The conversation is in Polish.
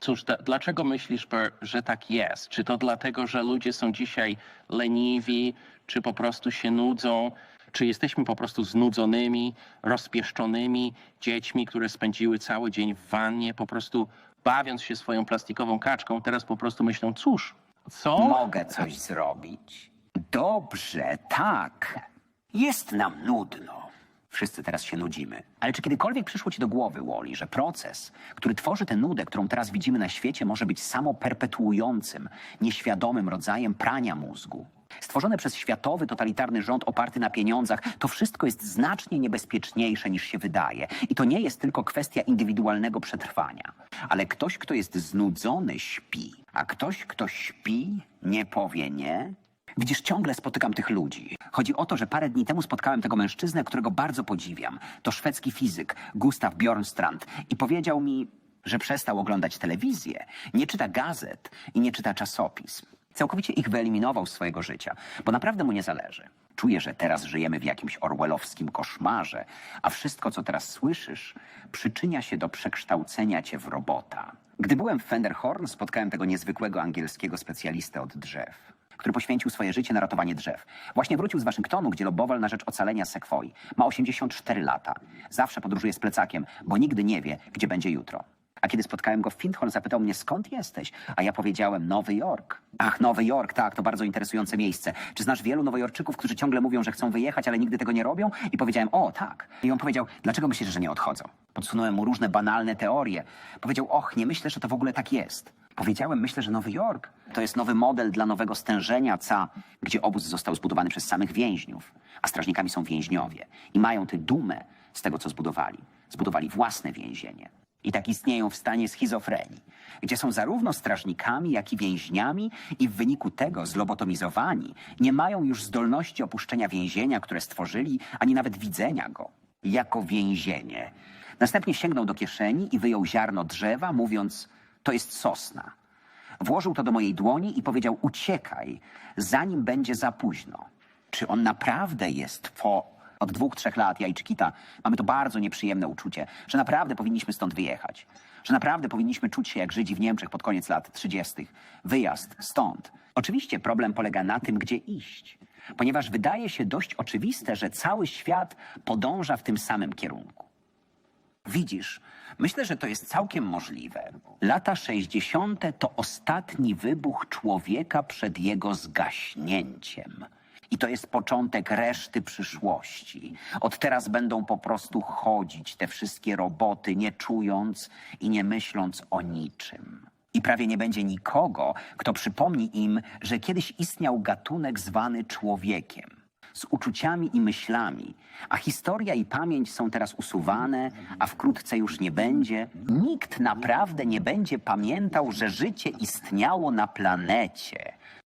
Cóż, dlaczego myślisz, że tak jest? Czy to dlatego, że ludzie są dzisiaj leniwi, czy po prostu się nudzą? Czy jesteśmy po prostu znudzonymi, rozpieszczonymi dziećmi, które spędziły cały dzień w wannie, po prostu bawiąc się swoją plastikową kaczką, teraz po prostu myślą, cóż, co? Mogę coś zrobić. Dobrze, tak. Jest nam nudno. Wszyscy teraz się nudzimy. Ale czy kiedykolwiek przyszło ci do głowy, Wally, że proces, który tworzy tę nudę, którą teraz widzimy na świecie, może być samoperpetuującym, nieświadomym rodzajem prania mózgu? Stworzone przez światowy, totalitarny rząd oparty na pieniądzach, to wszystko jest znacznie niebezpieczniejsze niż się wydaje. I to nie jest tylko kwestia indywidualnego przetrwania. Ale ktoś, kto jest znudzony, śpi. A ktoś, kto śpi, nie powie nie, Widzisz, ciągle spotykam tych ludzi. Chodzi o to, że parę dni temu spotkałem tego mężczyznę, którego bardzo podziwiam. To szwedzki fizyk, Gustav Bjornstrand. I powiedział mi, że przestał oglądać telewizję, nie czyta gazet i nie czyta czasopism. Całkowicie ich wyeliminował z swojego życia, bo naprawdę mu nie zależy. Czuję, że teraz żyjemy w jakimś orwellowskim koszmarze, a wszystko, co teraz słyszysz, przyczynia się do przekształcenia cię w robota. Gdy byłem w Fenderhorn, spotkałem tego niezwykłego angielskiego specjalistę od drzew który poświęcił swoje życie na ratowanie drzew. Właśnie wrócił z Waszyngtonu, gdzie lobował na rzecz ocalenia sekwoi. Ma 84 lata. Zawsze podróżuje z plecakiem, bo nigdy nie wie, gdzie będzie jutro. A kiedy spotkałem go w Findhorn, zapytał mnie, skąd jesteś? A ja powiedziałem, Nowy Jork. Ach, Nowy Jork, tak, to bardzo interesujące miejsce. Czy znasz wielu Nowojorczyków, którzy ciągle mówią, że chcą wyjechać, ale nigdy tego nie robią? I powiedziałem, o, tak. I on powiedział, dlaczego myślisz, że nie odchodzą? Podsunąłem mu różne banalne teorie. Powiedział, och, nie myślę, że to w ogóle tak jest. Powiedziałem, myślę, że Nowy Jork to jest nowy model dla nowego stężenia CA, gdzie obóz został zbudowany przez samych więźniów, a strażnikami są więźniowie i mają tę dumę z tego, co zbudowali. Zbudowali własne więzienie. I tak istnieją w stanie schizofrenii, gdzie są zarówno strażnikami, jak i więźniami i w wyniku tego zlobotomizowani nie mają już zdolności opuszczenia więzienia, które stworzyli, ani nawet widzenia go jako więzienie. Następnie sięgnął do kieszeni i wyjął ziarno drzewa, mówiąc, to jest sosna. Włożył to do mojej dłoni i powiedział: Uciekaj, zanim będzie za późno. Czy on naprawdę jest po. Od dwóch, trzech lat, ja i Czkita, mamy to bardzo nieprzyjemne uczucie, że naprawdę powinniśmy stąd wyjechać. Że naprawdę powinniśmy czuć się jak Żydzi w Niemczech pod koniec lat 30. Wyjazd stąd. Oczywiście problem polega na tym, gdzie iść. Ponieważ wydaje się dość oczywiste, że cały świat podąża w tym samym kierunku. Widzisz, myślę, że to jest całkiem możliwe. Lata 60. to ostatni wybuch człowieka przed jego zgaśnięciem. I to jest początek reszty przyszłości. Od teraz będą po prostu chodzić te wszystkie roboty, nie czując i nie myśląc o niczym. I prawie nie będzie nikogo, kto przypomni im, że kiedyś istniał gatunek zwany człowiekiem z uczuciami i myślami, a historia i pamięć są teraz usuwane, a wkrótce już nie będzie, nikt naprawdę nie będzie pamiętał, że życie istniało na planecie.